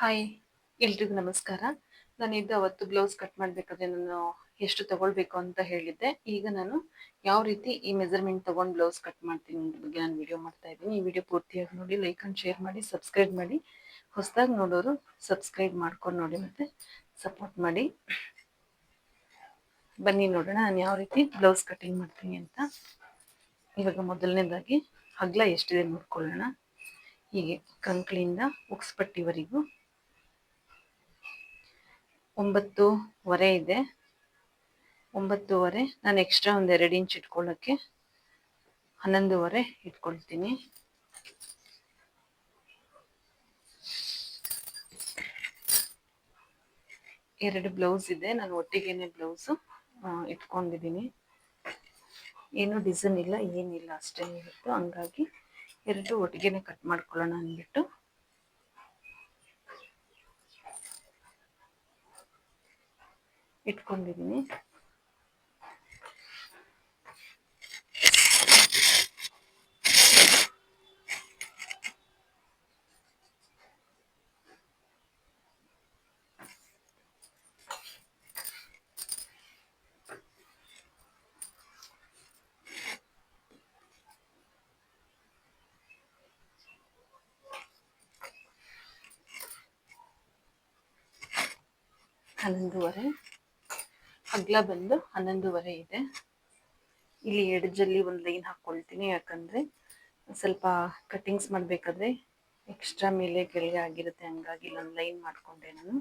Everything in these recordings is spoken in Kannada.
ಹಾಯ್ ಎಲ್ರಿಗೂ ನಮಸ್ಕಾರ. ನಾನು ಇದು ಅವತ್ತು ಬ್ಲೌಸ್ ಕಟ್ ಮಾಡಬೇಕಾದ್ರೆ ನಾನು ಎಷ್ಟು ತಗೊಳ್ಬೇಕು ಅಂತ ಹೇಳಿದ್ದೆ. ಈಗ ನಾನು ಯಾವ ರೀತಿ ಈ ಮೆಜರ್ಮೆಂಟ್ ತಗೊಂಡು ಬ್ಲೌಸ್ ಕಟ್ ಮಾಡ್ತೀನಿ ಅನ್ನೋದ್ರ ಬಗ್ಗೆ ನಾನು ವಿಡಿಯೋ ಮಾಡ್ತಾ ಇದ್ದೀನಿ. ಈ ವಿಡಿಯೋ ಪೂರ್ತಿಯಾಗಿ ನೋಡಿ ಲೈಕ್ ಅಂಡ್ ಶೇರ್ ಮಾಡಿ ಸಬ್ಸ್ಕ್ರೈಬ್ ಮಾಡಿ. ಹೊಸದಾಗಿ ನೋಡೋರು ಸಬ್ಸ್ಕ್ರೈಬ್ ಮಾಡ್ಕೊಂಡು ನೋಡಿ ಮತ್ತೆ ಸಪೋರ್ಟ್ ಮಾಡಿ. ಬನ್ನಿ ನೋಡೋಣ ನಾನು ಯಾವ ರೀತಿ ಬ್ಲೌಸ್ ಕಟಿಂಗ್ ಮಾಡ್ತೀನಿ ಅಂತ. ಇವಾಗ ಮೊದಲನೇದಾಗಿ ಹಗ್ಲ ಎಷ್ಟಿದೆ ನೋಡ್ಕೊಳ್ಳೋಣ. ಹೀಗೆ ಕಂಕ್ಳಿಂದ ಉಕ್ಸ್ಪಟ್ಟಿವರೆಗೂ ಒಂಬತ್ತುವರೆ ಇದೆ. ಒಂಬತ್ತುವರೆ, ನಾನು ಎಕ್ಸ್ಟ್ರಾ ಒಂದು ಎರಡು ಇಂಚ್ ಇಟ್ಕೊಳ್ಳೋಕ್ಕೆ ಹನ್ನೊಂದುವರೆ ಇಟ್ಕೊಳ್ತೀನಿ. ಎರಡು ಬ್ಲೌಸ್ ಇದೆ, ನಾನು ಒಟ್ಟಿಗೆನೆ ಬ್ಲೌಸು ಇಟ್ಕೊಂಡಿದ್ದೀನಿ. ಏನು ಡಿಸೈನ್ ಇಲ್ಲ, ಏನಿಲ್ಲ, ಅಷ್ಟೇ ಇರುತ್ತೆ ಹಂಗಾಗಿ ಎರಡು ಒಟ್ಟಿಗೆನೆ ಕಟ್ ಮಾಡ್ಕೊಳ್ಳೋಣ ಅಂದ್ಬಿಟ್ಟು ಇಟ್ಕೊಂಡಿದ್ದೀನಿ ಹನ್ನೊಂದುವರೆ ಅಗ್ಲ ಬಂದು ಹನ್ನೊಂದುವರೆ ಇದೆ. ಇಲ್ಲಿ ಎಡ್ಜಲ್ಲಿ ಒಂದು ಲೈನ್ ಹಾಕ್ಕೊಳ್ತೀನಿ ಯಾಕಂದರೆ ಸ್ವಲ್ಪ ಕಟ್ಟಿಂಗ್ಸ್ ಮಾಡಬೇಕಾದ್ರೆ ಎಕ್ಸ್ಟ್ರಾ ಮೇಲೆ ಕೆಳಗೆ ಆಗಿರುತ್ತೆ. ಹಂಗಾಗಿ ಇಲ್ಲೊಂದು ಲೈನ್ ಮಾಡಿಕೊಂಡೆ ನಾನು.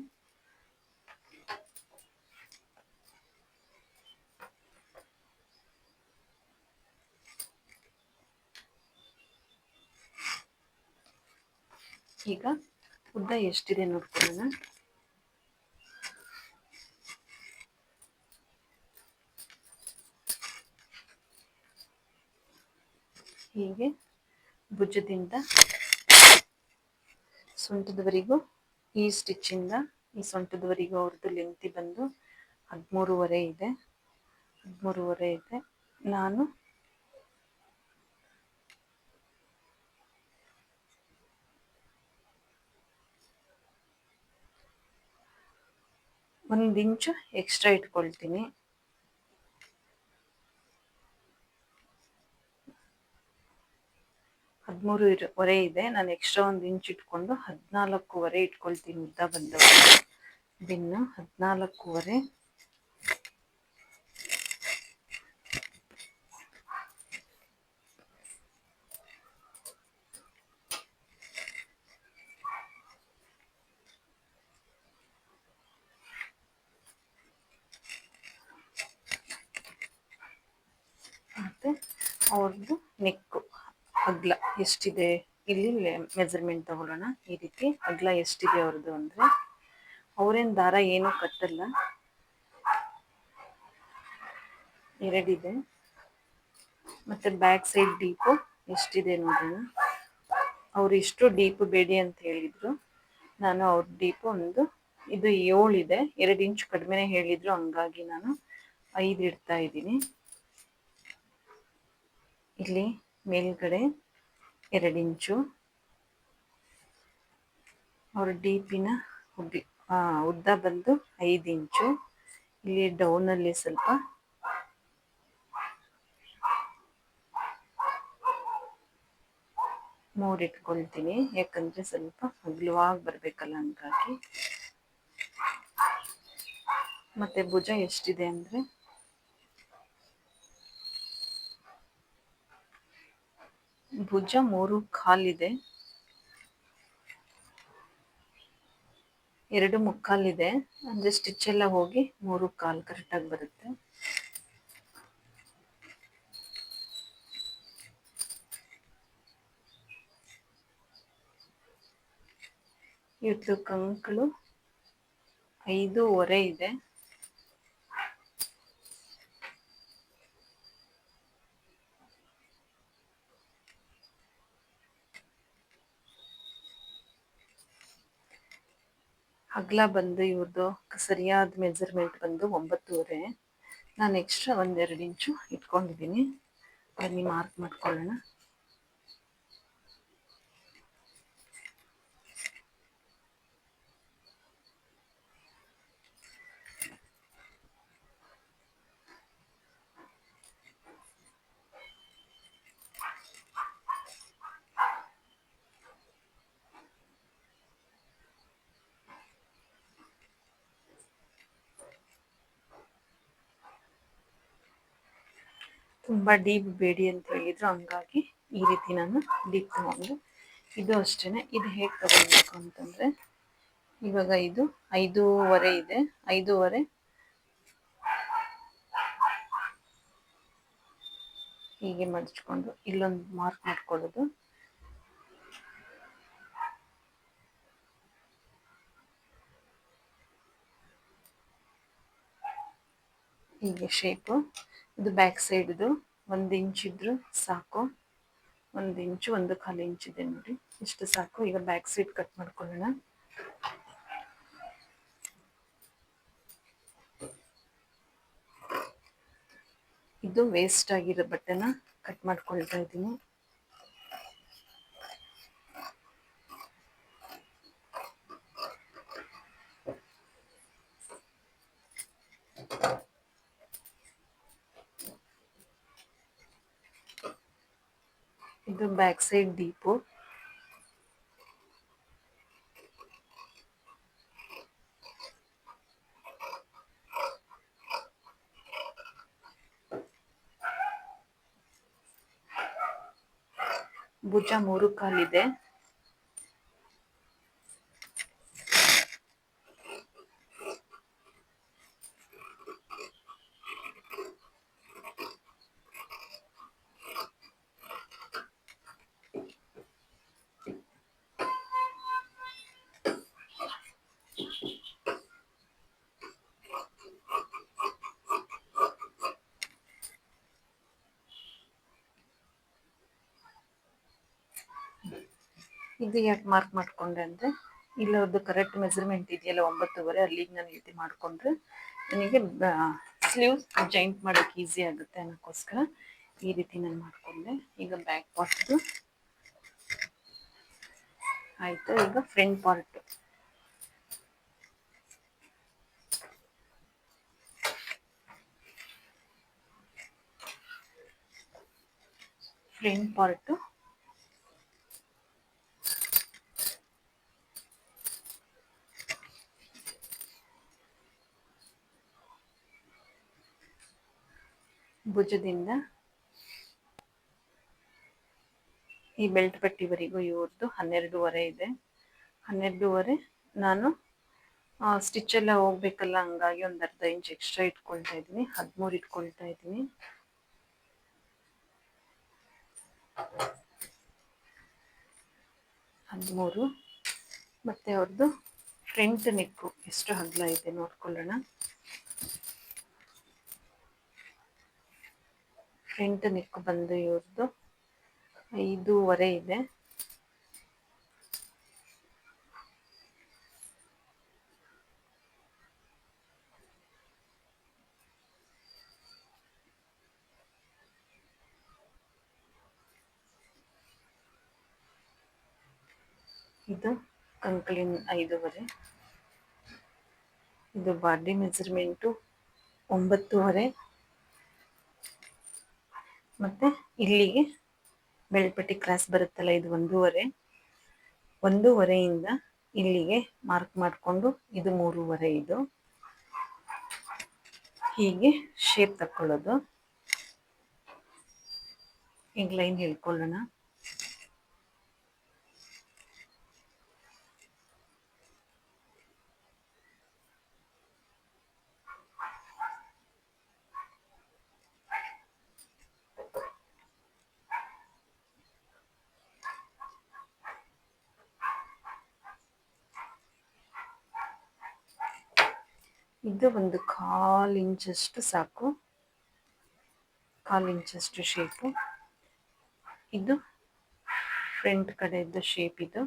ಈಗ ಉದ್ದ ಎಷ್ಟಿದೆ ನೋಡ್ಕೊಳ್ಳೋಣ. ಹೀಗೆ ಭುಜದಿಂದ ಸೊಂಟದವರೆಗೂ ಈ ಸ್ಟಿಚ್ಚಿಂದ ಈ ಸೊಂಟದವರೆಗೂ ಅವ್ರದ್ದು ಲೆಂತಿ ಬಂದು ಹದಿಮೂರುವರೆ ಇದೆ. ಹದಿಮೂರುವರೆ ಇದೆ. ನಾನು ಒಂದು ಇಂಚು ಎಕ್ಸ್ಟ್ರಾ ಇಟ್ಕೊಳ್ತೀನಿ. ಹದಿಮೂರು ವರೆ ಇದೆ. ನಾನು ಎಕ್ಸ್ಟ್ರಾ ಒಂದು ಇಂಚ್ ಇಟ್ಕೊಂಡು ಹದಿನಾಲ್ಕೂವರೆ ಇಟ್ಕೊಳ್ತೀನಿ ಉದ್ದ ಬಂದವರು. ಬಿನ್ನು ಹದಿನಾಲ್ಕೂವರೆ ಮತ್ತು ಅವ್ರದ್ದು ನೆಕ್ಕು ಅಗ್ಲ ಎಷ್ಟಿದೆ? ಇಲ್ಲಿ ಮೆಜರ್ಮೆಂಟ್ ತಗೊಳ್ಳೋಣ. ಈ ರೀತಿ ಅಗ್ಲ ಎಷ್ಟಿದೆ ಅವ್ರದ್ದು ಅಂದ್ರೆ. ಅವರೇನು ದಾರ ಏನೂ ಕಟ್ಟಲ್ಲ. ಎರಡಿದೆ. ಮತ್ತೆ ಬ್ಯಾಕ್ ಸೈಡ್ ಡೀಪು ಎಷ್ಟಿದೆ ನೋಡೋಣ. ಅವ್ರು ಇಷ್ಟು ಡೀಪ್ ಬೇಡಿ ಅಂತ ಹೇಳಿದ್ರು. ನಾನು ಅವ್ರ ಡೀಪ್ ಒಂದು, ಇದು ಏಳಿದೆ. ಎರಡು ಇಂಚ್ ಕಡಿಮೆನೆ ಹೇಳಿದ್ರು, ಹಂಗಾಗಿ ನಾನು ಐದು ಇಡ್ತಾ ಇದ್ದೀನಿ. ಇಲ್ಲಿ ಮೇಲ್ಗಡೆ ಎರಡು ಇಂಚು ಅವ್ರ ಡೀಪಿನ ಉದ್ದಿ ಉದ್ದ ಬಂದು ಐದು ಇಂಚು ಇಲ್ಲಿ ಡೌನಲ್ಲಿ ಸ್ವಲ್ಪ. ಮೂರು ಇಟ್ಕೊಳ್ತೀನಿ ಯಾಕಂದರೆ ಸ್ವಲ್ಪ ಅಗಲವಾಗಿ ಬರಬೇಕಲ್ಲ ಹಂಗಾಗಿ. ಮತ್ತು ಭುಜ ಎಷ್ಟಿದೆ ಅಂದರೆ? ಭುಜ ಮೂರು ಕಾಲಿದೆ. ಎರಡು ಮುಕ್ಕಾಲಿದೆ. ಅಂದ್ರೆ ಸ್ಟಿಚ್ ಎಲ್ಲ ಹೋಗಿ ಮೂರು ಕಾಲು ಕರೆಕ್ಟಾಗಿ ಬರುತ್ತೆ. ಇವತ್ತು ಕಂಕಳು ಐದೂವರೆ ಇದೆ. ಅಗಲ ಬಂದು ಇವ್ರದ್ದು ಸರಿಯಾದ ಮೆಜರ್ಮೆಂಟ್ ಬಂದು ಒಂಬತ್ತುವರೆ. ನಾನು ಎಕ್ಸ್ಟ್ರಾ ಒಂದೆರಡು ಇಂಚು ಇಟ್ಕೊಂಡಿದ್ದೀನಿ ಬನ್ನಿ ಮಾರ್ಕ್ ಮಾಡ್ಕೊಳ್ಳೋಣ. ತುಂಬ ಡೀಪ್ ಬೇಡಿ ಅಂತ ಹೇಳಿದ್ರು. ಹಂಗಾಗಿ ಈ ರೀತಿ ನಾನು ಡೀಪ್ ತಗೊಂಡು ಇದು ಅಷ್ಟೇ ಇದು ಹೇಗೆ ತಗೊಳ್ಬೇಕು ಅಂತಂದರೆ, ಇವಾಗ ಇದು ಐದೂವರೆ ಇದೆ. ಐದೂವರೆ. ಹೀಗೆ ಮಡಚ್ಕೊಂಡು ಇಲ್ಲೊಂದು ಮಾರ್ಕ್ ಮಾಡ್ಕೊಳ್ಳೋದು. ಹೀಗೆ ಶೇಪು ಇದು ಬ್ಯಾಕ್ ಸೈಡ್ದು ಒಂದು ಇಂಚ್ ಇದ್ರು ಸಾಕು. ಒಂದು ಇಂಚು ಒಂದು ಕಾಲು ಇಂಚ್ ಇದೆ ನೋಡಿ. ಇಷ್ಟು ಸಾಕು. ಈಗ ಬ್ಯಾಕ್ ಸೈಡ್ ಕಟ್ ಮಾಡ್ಕೊಳ್ಳೋಣ. ಇದು ವೇಸ್ಟ್ ಆಗಿರೋ ಬಟ್ಟೆನ ಕಟ್ ಮಾಡ್ಕೊಳ್ತಾ ಇದ್ದೀನಿ ಇದು ಬ್ಯಾಕ್ ಸೈಡ್ ಡೀಪು ಭುಜ ಮೂರು ಕಾಲಿದೆ. ಇದು ಯಾಕೆ ಮಾರ್ಕ್ ಮಾಡ್ಕೊಂಡೆ ಅಂದರೆ ಇಲ್ಲವ್ರದ್ದು ಕರೆಕ್ಟ್ ಮೆಜರ್ಮೆಂಟ್ ಇದೆಯಲ್ಲ ಒಂಬತ್ತುವರೆ, ಅಲ್ಲಿಗೆ ನಾನು ರೀತಿ ಮಾಡಿಕೊಂಡ್ರೆ ನನಗೆ ಸ್ಲೀವ್ಸ್ ಜಾಯಿಂಟ್ ಮಾಡೋಕ್ಕೆ ಈಸಿ ಆಗುತ್ತೆ ಅನ್ನೋಕ್ಕೋಸ್ಕರ ಈ ರೀತಿ ನಾನು ಮಾಡಿಕೊಂಡೆ. ಈಗ ಬ್ಯಾಕ್ ಪಾರ್ಟ್ದು ಆಯಿತು, ಈಗ ಫ್ರಂಟ್ ಪಾರ್ಟ್ ಫ್ರಂಟ್ ಪಾರ್ಟು ಭುಜದಿಂದ ಈ ಬೆಲ್ಟ್ ಪಟ್ಟಿವರೆಗೂ ಇವ್ರದ್ದು ಹನ್ನೆರಡೂವರೆ ಇದೆ. ಹನ್ನೆರಡೂವರೆ ನಾನು ಸ್ಟಿಚ್ ಎಲ್ಲ ಹೋಗ್ಬೇಕಲ್ಲ, ಹಂಗಾಗಿ ಒಂದು ಅರ್ಧ ಇಂಚ್ ಎಕ್ಸ್ಟ್ರಾ ಇಟ್ಕೊಳ್ತಾ ಇದ್ದೀನಿ. ಹದಿಮೂರು ಇಟ್ಕೊಳ್ತಾ ಇದ್ದೀನಿ. ಹದಿಮೂರು. ಮತ್ತು ಅವ್ರದ್ದು ಫ್ರಂಟ್ ನೆಕ್ಕು ಎಷ್ಟು ಹಗ್ಲ ಇದೆ ನೋಡ್ಕೊಳ್ಳೋಣ. ನೆಕ್ ಬಂದು ಇವ್ರದ್ದು ಐದೂವರೆ ಇದೆ. ಇದು ಕಂಕ್ಲಿನ್ ಐದೂವರೆ. ಇದು ಬಾಡಿ ಮೆಜರ್ಮೆಂಟು ಒಂಬತ್ತೂವರೆ. ಮತ್ತು ಇಲ್ಲಿಗೆ ಬೆಳ್ಪಟ್ಟಿ ಕ್ರಾಸ್ ಬರುತ್ತಲ್ಲ, ಇದು ಒಂದೂವರೆ. ಒಂದೂವರೆಯಿಂದ ಇಲ್ಲಿಗೆ ಮಾರ್ಕ್ ಮಾಡಿಕೊಂಡು ಇದು ಮೂರುವರೆ ಇದು. ಹೀಗೆ ಶೇಪ್ ತಕ್ಕೊಳ್ಳೋದು. ಈಗ ಲೈನ್ ಹೇಳ್ಕೊಳ್ಳೋಣ. ಇದು ಒಂದು ಕಾಲು ಇಂಚಷ್ಟು ಸಾಕು. ಕಾಲು ಇಂಚಷ್ಟು ಶೇಪು ಇದು ಫ್ರಂಟ್ ಕಡೆಯದ್ದು ಶೇಪ್ ಇದು.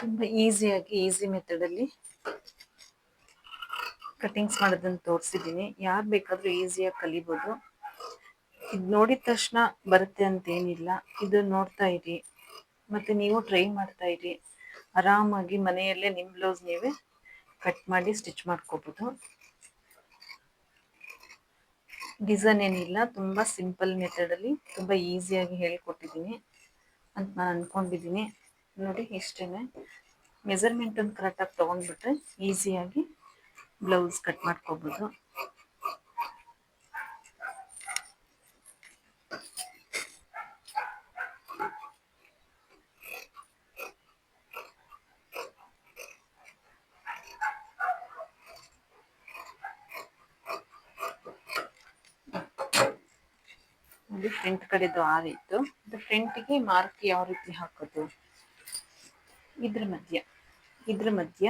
ತುಂಬ ಈಸಿಯಾಗಿ ಈಸಿ ಮೆಥಡಲ್ಲಿ ಕಟಿಂಗ್ಸ್ ಮಾಡೋದನ್ನು ತೋರಿಸಿದ್ದೀನಿ. ಯಾರು ಬೇಕಾದರೂ ಈಸಿಯಾಗಿ ಕಲಿಬೋದು. ಇದು ನೋಡಿದ ತಕ್ಷಣ ಬರುತ್ತೆ ಅಂತ ಏನಿಲ್ಲ. ಇದು ನೋಡ್ತಾ ಇರಿ. ಮತ್ತು ನೀವು ಟ್ರೈ ಮಾಡ್ತಾ ಇರಿ. ಆರಾಮಾಗಿ ಮನೆಯಲ್ಲೇ ನಿಮ್ಮ ಬ್ಲೌಸ್ ನೀವೇ ಕಟ್ ಮಾಡಿ ಸ್ಟಿಚ್ ಮಾಡ್ಕೋಬೋದು. ಡಿಸೈನ್ ಏನಿಲ್ಲ, ತುಂಬ ಸಿಂಪಲ್ ಮೆಥಡಲ್ಲಿ ತುಂಬ ಈಸಿಯಾಗಿ ಹೇಳ್ಕೊಟ್ಟಿದ್ದೀನಿ ಅಂತ ನಾನು ಅಂದ್ಕೊಂಡಿದ್ದೀನಿ ನೋಡಿ ಇಷ್ಟೇ ಮೆಜರ್ಮೆಂಟನ್ನು ಕರೆಕ್ಟಾಗಿ ತೊಗೊಂಡ್ಬಿಟ್ರೆ ಈಸಿಯಾಗಿ ಬ್ಲೌಸ್ ಕಟ್ ಮಾಡ್ಕೋಬೋದು. ನೋಡಿ ಫ್ರಂಟ್ ಕಡೆದು ಆರಿತ್ತು ಇದು ಫ್ರಂಟ್ಗೆ ಮಾರ್ಕ್ ಯಾವ ರೀತಿ ಹಾಕೋದು? ಇದ್ರ ಮಧ್ಯ. ಇದ್ರ ಮಧ್ಯ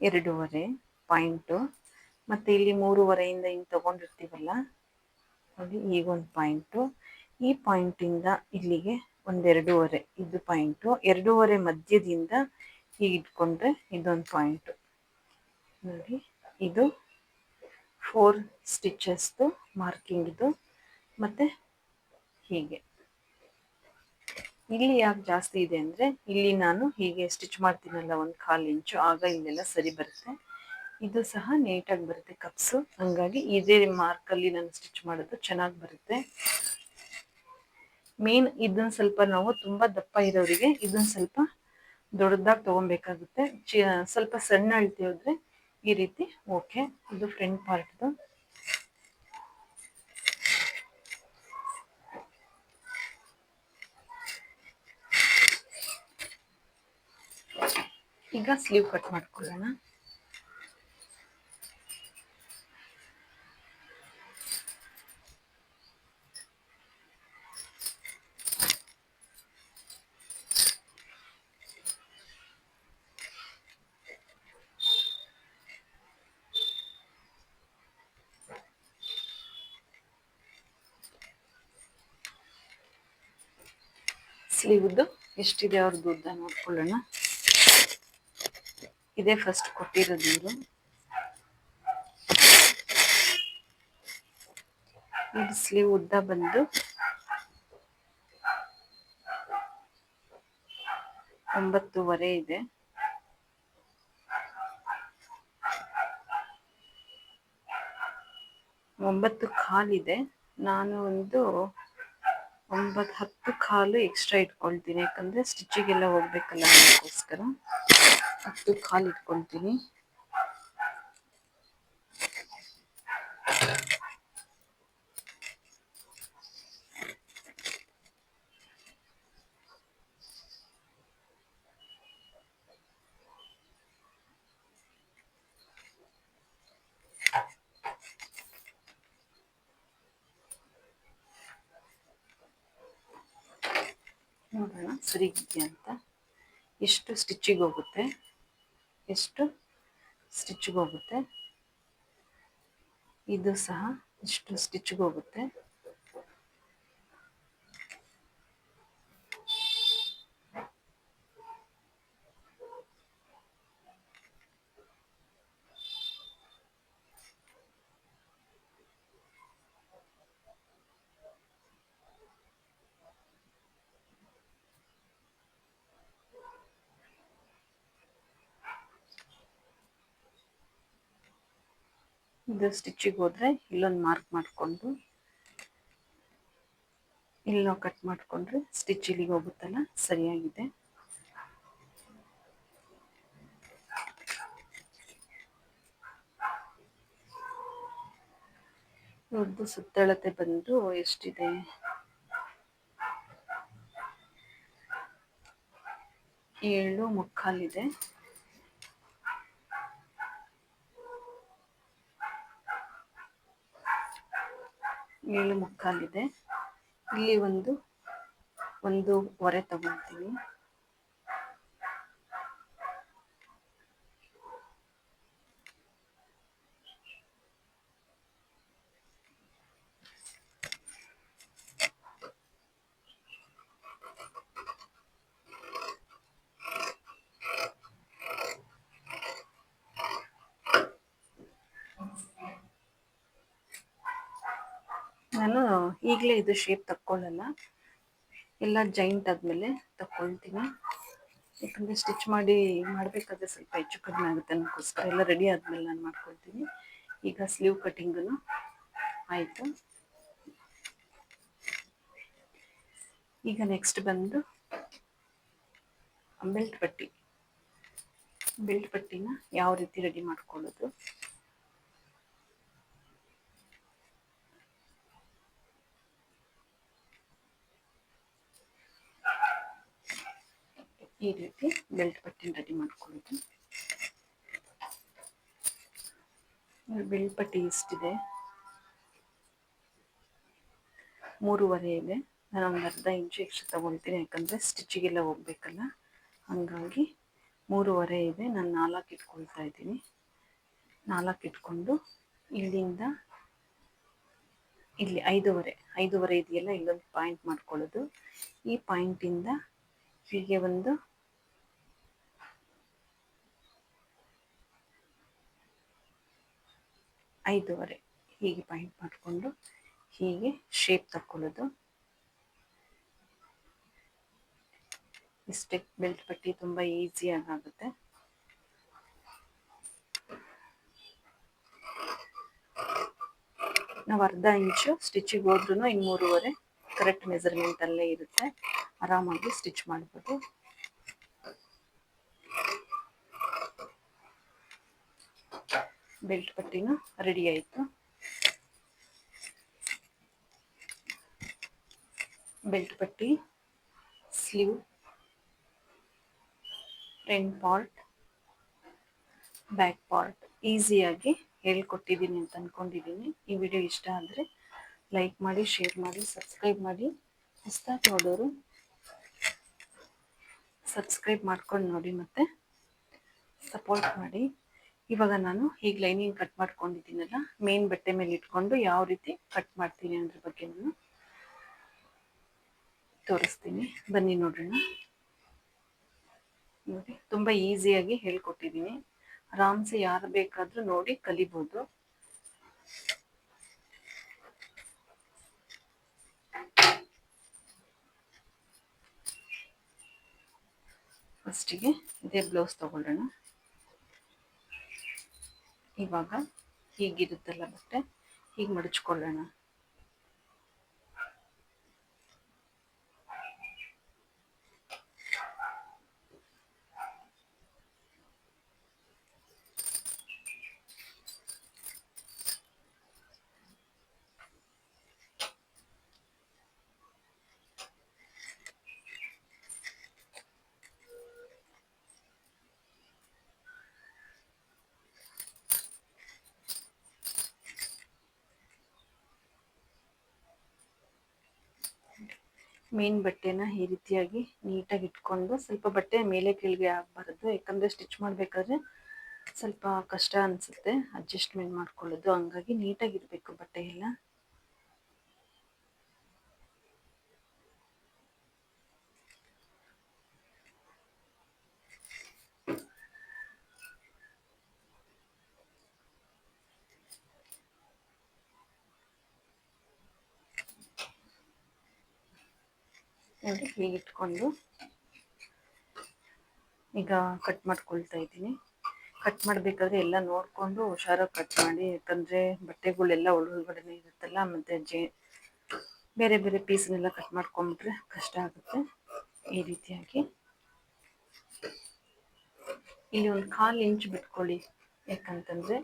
ಎರಡೂವರೆ ಪಾಯಿಂಟು ಮತ್ತೆ ಇಲ್ಲಿ ಮೂರುವರೆಯಿಂದ ಹಿಂಗೆ ತಗೊಂಡಿರ್ತೀವಲ್ಲ ನೋಡಿ ಈಗ ಒಂದು ಪಾಯಿಂಟು ಈ ಪಾಯಿಂಟಿಂದ ಇಲ್ಲಿಗೆ ಒಂದೆರಡೂವರೆ, ಇದು ಪಾಯಿಂಟು ಎರಡೂವರೆ ಮಧ್ಯದಿಂದ ಹೀಗೆ ಇಟ್ಕೊಂಡ್ರೆ ಇದೊಂದು ಪಾಯಿಂಟು ನೋಡಿ, ಇದು ಫೋರ್ ಸ್ಟಿಚಸ್ದು ಮಾರ್ಕಿಂಗ್ ಇದು ಮತ್ತೆ ಹೀಗೆ. ಇಲ್ಲಿ ಯಾಕೆ ಜಾಸ್ತಿ ಇದೆ ಅಂದರೆ, ಇಲ್ಲಿ ನಾನು ಹೀಗೆ ಸ್ಟಿಚ್ ಮಾಡ್ತೀನಲ್ಲ ಒಂದು ಕಾಲು ಇಂಚು ಆಗ ಇಲ್ಲೆಲ್ಲ ಸರಿ ಬರುತ್ತೆ. ಇದು ಸಹ ನೀಟಾಗಿ ಬರುತ್ತೆ ಕಪ್ಸು ಹಂಗಾಗಿ ಇದೇ ಮಾರ್ಕಲ್ಲಿ ನಾನು ಸ್ಟಿಚ್ ಮಾಡೋದು ಚೆನ್ನಾಗಿ ಬರುತ್ತೆ. ಮೇನ್ ಇದನ್ನ ಸ್ವಲ್ಪ ನಾವು ತುಂಬ ದಪ್ಪ ಇರೋರಿಗೆ ಇದನ್ನು ಸ್ವಲ್ಪ ದೊಡ್ಡದಾಗಿ ತೊಗೊಬೇಕಾಗುತ್ತೆ. ಸ್ವಲ್ಪ ಸಣ್ಣ ಅಳ್ತಿ ಹೋದ್ರೆ ಈ ರೀತಿ. ಓಕೆ ಇದು ಫ್ರಂಟ್ ಪಾರ್ಟ್ದು ಈಗ ಸ್ಲೀವ್ ಕಟ್ ಮಾಡ್ಕೊಳ್ಳೋಣ. ಸ್ಲೀವ್ದು ಎಷ್ಟಿದೆ ಅವ್ರದ್ದು ಉದ್ದ ನೋಡ್ಕೊಳ್ಳೋಣ. ಇದೇ ಫಸ್ಟ್ ಕೊಟ್ಟಿರೋದು ಇವರು. ಇದು ಸ್ಲೀವ್ ಉದ್ದ ಬಂದು ಒಂಬತ್ತುವರೆ ಇದೆ. ಒಂಬತ್ತು ಕಾಲಿದೆ. ನಾನು ಒಂದು ಒಂಬತ್ತು ಹತ್ತು ಕಾಲು ಎಕ್ಸ್ಟ್ರಾ ಇಟ್ಕೊಳ್ತೀನಿ. ಯಾಕಂದರೆ ಸ್ಟಿಚ್ಚಿಗೆಲ್ಲ ಹೋಗ್ಬೇಕಲ್ಲ ಅದಕ್ಕೋಸ್ಕರ. ಹತ್ತು ಕಾಲು ಇಟ್ಕೊಳ್ತೀನಿ. ನೋಡೋಣ ಅಂತ. ಎಷ್ಟು ಸ್ಟಿಚ್ಚಿಗೆ ಹೋಗುತ್ತೆ? ಎಷ್ಟು ಸ್ಟಿಚ್ಗೆ ಹೋಗುತ್ತೆ? ಇದು ಸಹ ಇಷ್ಟು ಸ್ಟಿಚ್ಗೆ ಹೋಗುತ್ತೆ? ಇದು ಸ್ಟಿಚ್ಚಿಗೆ ಹೋದರೆ ಇಲ್ಲೊಂದು ಮಾರ್ಕ್ ಮಾಡಿಕೊಂಡು, ಇಲ್ಲಿ ನಾವು ಕಟ್ ಮಾಡಿಕೊಂಡ್ರೆ ಸ್ಟಿಚ್ ಇಲ್ಲಿಗೆ ಹೋಗುತ್ತಲ್ಲ, ಸರಿಯಾಗಿದೆ. ಇವ್ರದ್ದು ಸುತ್ತಳತೆ ಬಂದು ಎಷ್ಟಿದೆ? ಏಳು ಮುಕ್ಕಾಲಿದೆ. ಏಳು ಮುಕ್ಕಾಲಿದೆ. ಇಲ್ಲಿ ಒಂದು ಒಂದು ಹೊರೆ ತಗೊಳ್ತೀವಿ ನಾನು ಈಗಲೇ ಇದು ಶೇಪ್ ತಕ್ಕೊಳ್ಳಲ್ಲ ಎಲ್ಲ ಜಾಯಿಂಟ್ ಆದಮೇಲೆ ತಕ್ಕೊಳ್ತೀನಿ. ಯಾಕಂದರೆ ಸ್ಟಿಚ್ ಮಾಡಿ ಮಾಡಬೇಕಾದ್ರೆ ಸ್ವಲ್ಪ ಹೆಚ್ಚು ಕಡಿಮೆ ಆಗುತ್ತೆ. ಅನ್ನೋಕ್ಕೋಸ್ಕರ ಎಲ್ಲ ರೆಡಿ ಆದಮೇಲೆ ನಾನು ಮಾಡ್ಕೊಳ್ತೀನಿ. ಈಗ ಸ್ಲೀವ್ ಕಟಿಂಗನ್ನು ಆಯಿತು. ಈಗ ನೆಕ್ಸ್ಟ್ ಬಂದು ಬೆಲ್ಟ್ ಪಟ್ಟಿ. ಬೆಲ್ಟ್ ಪಟ್ಟಿನ ಯಾವ ರೀತಿ ರೆಡಿ ಮಾಡ್ಕೊಳ್ಳೋದು? ಈ ರೀತಿ ಬೆಲ್ಟ್ ಪಟ್ಟಿನ ರೆಡಿ ಮಾಡ್ಕೊಳ್ಳೋದು ಬೆಲ್ಟ್ ಪಟ್ಟಿ ಇಷ್ಟಿದೆ ಮೂರುವರೆ ಇದೆ. ನಾನು ಒಂದು ಅರ್ಧ ಇಂಚು ಎಕ್ಸ್ಟ್ರಾ ತಗೊಳ್ತೀನಿ, ಯಾಕಂದರೆ ಸ್ಟಿಚ್ಚಿಗೆಲ್ಲ ಹೋಗ್ಬೇಕಲ್ಲ. ಹಾಗಾಗಿ ಮೂರುವರೆ ಇದೆ. ನಾನು ನಾಲ್ಕು ಇಟ್ಕೊಳ್ತಾ ಇದ್ದೀನಿ. ನಾಲ್ಕು ಇಟ್ಕೊಂಡು ಇಲ್ಲಿಂದ ಇಲ್ಲಿ ಐದೂವರೆ. ಐದೂವರೆ ಇದೆಯಲ್ಲ, ಇಲ್ಲೊಂದು ಪಾಯಿಂಟ್ ಮಾಡ್ಕೊಳ್ಳೋದು. ಈ ಪಾಯಿಂಟಿಂದ ಹೀಗೆ ಒಂದು ಐದೂವರೆ ಹೀಗೆ ಪಾಯಿಂಟ್ ಮಾಡಿಕೊಂಡು ಹೀಗೆ ಶೇಪ್ ತಕ್ಕೊಳ್ಳೋದು. ಸ್ಟಿಕ್ ಬೆಲ್ಟ್ ಪಟ್ಟಿ ತುಂಬ ಈಸಿಯಾಗಿ ಆಗುತ್ತೆ ನಾವು ಅರ್ಧ ಇಂಚು ಸ್ಟಿಚಿಗೆ ಹೋದ್ರೂ ಇನ್ನು ಮೂರುವರೆ ಕರೆಕ್ಟ್ ಮೆಸರ್ಮೆಂಟ್ ಅಲ್ಲೇ ಇರುತ್ತೆ. ಆರಾಮಾಗಿ ಸ್ಟಿಚ್ ಮಾಡ್ಬೋದು ಬೆಲ್ಟ್ ಪಟ್ಟಿನೂ ರೆಡಿ ಆಯಿತು. ಬೆಲ್ಟ್ ಪಟ್ಟಿ, sleeve, front part, back part. ಈಸಿಯಾಗಿ ಹೇಳ್ಕೊಟ್ಟಿದ್ದೀನಿ ಅಂತ ಅಂದ್ಕೊಂಡಿದ್ದೀನಿ ಈ ವಿಡಿಯೋ ಇಷ್ಟ ಆದರೆ ಲೈಕ್ ಮಾಡಿ, ಶೇರ್ ಮಾಡಿ, ಸಬ್ಸ್ಕ್ರೈಬ್ ಮಾಡಿ. ಹೊಸ್ದಾಗಿ ನೋಡೋರು ಸಬ್ಸ್ಕ್ರೈಬ್ ಮಾಡ್ಕೊಂಡು ನೋಡಿ ಮತ್ತೆ ಸಪೋರ್ಟ್ ಮಾಡಿ. ಇವಾಗ ನಾನು ಈಗ ಲೈನಿಂಗ್ ಕಟ್ ಮಾಡ್ಕೊಂಡಿದ್ದೀನಲ್ಲ ಮೇನ್ ಬಟ್ಟೆ ಮೇಲೆ ಇಟ್ಕೊಂಡು ಯಾವ ರೀತಿ ಕಟ್ ಮಾಡ್ತೀನಿ ಅದ್ರ ಬಗ್ಗೆ ನಾನು ತೋರಿಸ್ತೀನಿ. ಬನ್ನಿ ನೋಡೋಣ. ನೋಡಿ, ತುಂಬ ಈಸಿಯಾಗಿ ಹೇಳ್ಕೊಟ್ಟಿದ್ದೀನಿ. ಆರಾಮ್ಸೆ ಯಾರು ಬೇಕಾದರೂ ನೋಡಿ ಕಲಿಬೋದು. ಫಸ್ಟಿಗೆ ಇದೇ ಬ್ಲೌಸ್ ತಗೊಳ್ಳೋಣ. ಇವಾಗ ಹೀಗಿರುತ್ತಲ್ಲ ಬಟ್ಟೆ ಹೀಗೆ ಮಡಚ್ಕೊಳ್ಳೋಣ. ಮೇನ್ ಬಟ್ಟೆನ ಈ ರೀತಿಯಾಗಿ ನೀಟಾಗಿ ಇಟ್ಕೊಂಡು ಸ್ವಲ್ಪ ಬಟ್ಟೆ ಮೇಲೆ ಕೆಳಗೆ ಆಗಬಾರ್ದು. ಯಾಕಂದರೆ ಸ್ಟಿಚ್ ಮಾಡಬೇಕಾದ್ರೆ ಸ್ವಲ್ಪ ಕಷ್ಟ ಅನಿಸುತ್ತೆ. ಅಡ್ಜಸ್ಟ್ಮೆಂಟ್ ಮಾಡ್ಕೊಳ್ಳೋದು. ಹಂಗಾಗಿ ನೀಟಾಗಿರಬೇಕು ಬಟ್ಟೆ ಎಲ್ಲ ನೋಡಿ ಹೀಗೆ ಇಟ್ಕೊಂಡು ಈಗ ಕಟ್ ಮಾಡ್ಕೊಳ್ತಾ ಇದ್ದೀನಿ. ಕಟ್ ಮಾಡಬೇಕಾದ್ರೆ ಎಲ್ಲ ನೋಡಿಕೊಂಡು ಹುಷಾರಾಗಿ ಕಟ್ ಮಾಡಿ, ಯಾಕಂದರೆ ಬಟ್ಟೆಗಳೆಲ್ಲ ಒಳಗಡೆ ಇರುತ್ತಲ್ಲ, ಮತ್ತು ಜೇ ಬೇರೆ ಬೇರೆ ಪೀಸ್ನೆಲ್ಲ ಕಟ್ ಮಾಡ್ಕೊಂಬಿಟ್ರೆ ಕಷ್ಟ ಆಗುತ್ತೆ ಈ ರೀತಿಯಾಗಿ. ಇಲ್ಲಿ ಒಂದು ಕಾಲು ಇಂಚ್ ಬಿಟ್ಕೊಳ್ಳಿ. ಯಾಕಂತಂದರೆ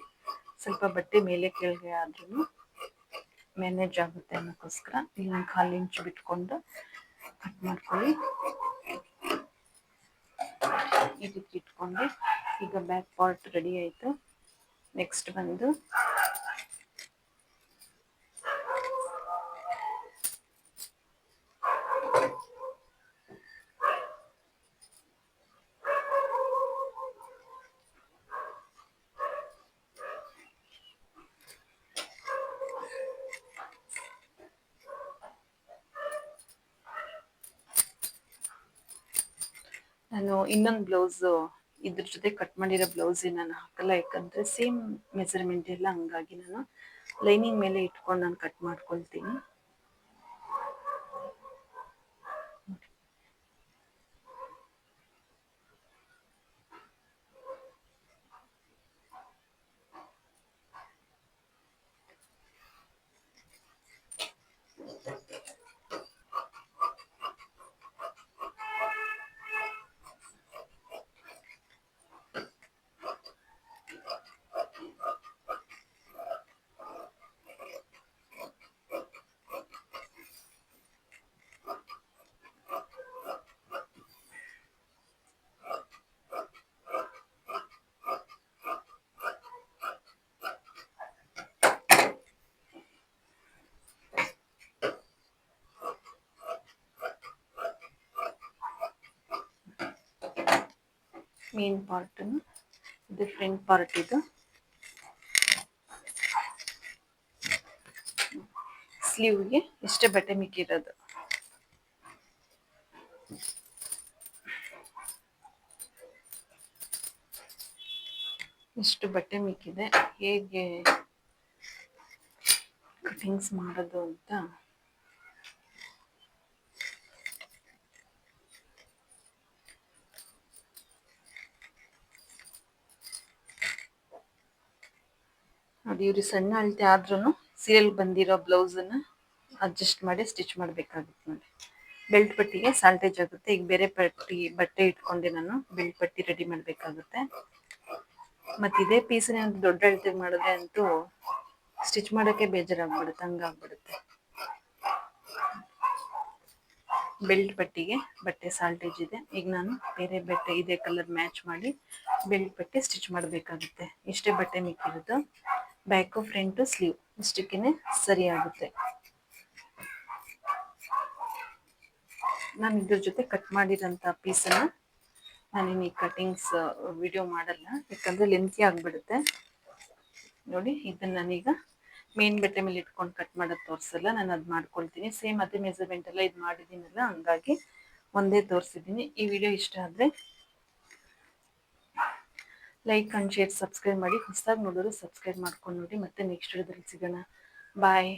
ಸ್ವಲ್ಪ ಬಟ್ಟೆ ಮೇಲೆ ಕೆಳಗೆ ಆದ್ರೂ ಮ್ಯಾನೇಜ್ ಆಗುತ್ತೆ ಅನ್ನೋಕ್ಕೋಸ್ಕರ ಇಲ್ಲಿ ಒಂದು ಕಾಲು ಇಂಚ್ ಬಿಟ್ಕೊಂಡು ಮಾಡ್ಕೊಳ್ಳಿ. ಇದಕ್ಕೆ ಇಟ್ಕೊಂಡು ಈಗ ಬ್ಯಾಕ್ ಪಾರ್ಟ್ ರೆಡಿ ಆಯಿತು. ನೆಕ್ಸ್ಟ್ ಬಂದು ನಾನು ಇನ್ನೊಂದು ಬ್ಲೌಸ್ ಇದ್ರ ಜೊತೆ ಕಟ್ ಮಾಡಿರೋ ಬ್ಲೌಸ್ ನಾನು ಹಾಕಲ್ಲ. ಯಾಕಂದ್ರೆ ಸೇಮ್ ಮೆಜರ್ಮೆಂಟ್ ಎಲ್ಲ ಹಂಗಾಗಿ ನಾನು ಲೈನಿಂಗ್ ಮೇಲೆ ಇಟ್ಕೊಂಡು ನಾನು ಕಟ್ ಮಾಡ್ಕೊಳ್ತೀನಿ. ಮೇನ್ ಪಾರ್ಟ್ ಇದು ಫ್ರಂಟ್ ಪಾರ್ಟ್ ಇದು. ಸ್ಲೀವ್ಗೆ ಇಷ್ಟೇ ಬಟ್ಟೆ ಮಿಕ್ಕಿರೋದು ಇಷ್ಟು ಬಟ್ಟೆ ಮಿಕ್ಕಿದೆ ಹೇಗೆ ಕಟಿಂಗ್ಸ್ ಮಾಡೋದು ಅಂತ. ಇವ್ರಿಗೆ ಸಣ್ಣ ಅಳತೆ ಆದ್ರೂ ಸೀರಿಯಲ್ ಬಂದಿರೋ ಬ್ಲೌಸನ್ನು ಅಡ್ಜಸ್ಟ್ ಮಾಡಿ ಸ್ಟಿಚ್ ಮಾಡಬೇಕಾಗುತ್ತೆ ನೋಡಿ. ಬೆಲ್ಟ್ ಪಟ್ಟಿಗೆ ಸಾಲ್ಟೇಜ್ ಆಗುತ್ತೆ. ಈಗ ಬೇರೆ ಪಟ್ಟಿ, ಬಟ್ಟೆ ಇಟ್ಕೊಂಡೆ ನಾನು ಬೆಲ್ಟ್ ಪಟ್ಟಿ ರೆಡಿ ಮಾಡಬೇಕಾಗುತ್ತೆ. ಮತ್ತು ಇದೇ ಪೀಸನ್ನ ದೊಡ್ಡ ಅಳತೆ ಮಾಡಿದ್ರೆ ಅಂತೂ ಸ್ಟಿಚ್ ಮಾಡೋಕ್ಕೆ ಬೇಜಾರಾಗ್ಬಿಡುತ್ತೆ, ಹಂಗಾಗ್ಬಿಡುತ್ತೆ. ಬೆಲ್ಟ್ ಪಟ್ಟಿಗೆ ಬಟ್ಟೆ ಸಾಲ್ಟೇಜ್ ಇದೆ. ಈಗ ನಾನು ಬೇರೆ ಬಟ್ಟೆ, ಇದೇ ಕಲರ್ ಮ್ಯಾಚ್ ಮಾಡಿ ಬೆಲ್ಟ್ ಪಟ್ಟಿ ಸ್ಟಿಚ್ ಮಾಡಬೇಕಾಗುತ್ತೆ. ಇಷ್ಟೇ ಬಟ್ಟೆ ಮಿಕ್ಕಿರೋದು. ಬ್ಯಾಕು ಫ್ರಂಟ್ ಸ್ಲೀವ್ ಇಷ್ಟಕ್ಕೇನೆ ಸರಿಯಾಗುತ್ತೆ ನಾನು ಇದ್ರ ಜೊತೆ ಕಟ್ ಮಾಡಿರೋಂಥ ಪೀಸನ್ನು ನಾನೇನು ಈ ಕಟಿಂಗ್ಸ್ ವಿಡಿಯೋ ಮಾಡಲ್ಲ. ಯಾಕಂದರೆ ಲೆಂತಿ ಆಗಿಬಿಡುತ್ತೆ. ನೋಡಿ, ಇದನ್ನು ನಾನೀಗ ಮೇನ್ ಬೆಟ್ಟೆ ಮೇಲೆ ಇಟ್ಕೊಂಡು ಕಟ್ ಮಾಡೋದು ತೋರಿಸಲ್ಲ. ನಾನು ಅದು ಮಾಡ್ಕೊಳ್ತೀನಿ. ಸೇಮ್ ಅದೇ ಮೆಜರ್ಮೆಂಟ್ ಎಲ್ಲ ಇದು ಮಾಡಿದ್ದೀನಲ್ಲ ಹಂಗಾಗಿ ಒಂದೇ ತೋರಿಸಿದ್ದೀನಿ ಈ ವಿಡಿಯೋ ಇಷ್ಟ ಆದರೆ ಲೈಕ್ ಆ್ಯಂಡ್ ಶೇರ್ ಸಬ್ಸ್ಕ್ರೈಬ್ ಮಾಡಿ ಹೊಸದಾಗಿ ನೋಡೋರು ಸಬ್ಸ್ಕ್ರೈಬ್ ಮಾಡ್ಕೊಂಡು ನೋಡಿ ಮತ್ತೆ ನೆಕ್ಸ್ಟ್ ವಿಡಿಯೋದಲ್ಲಿ ಸಿಗೋಣ. ಬಾಯ್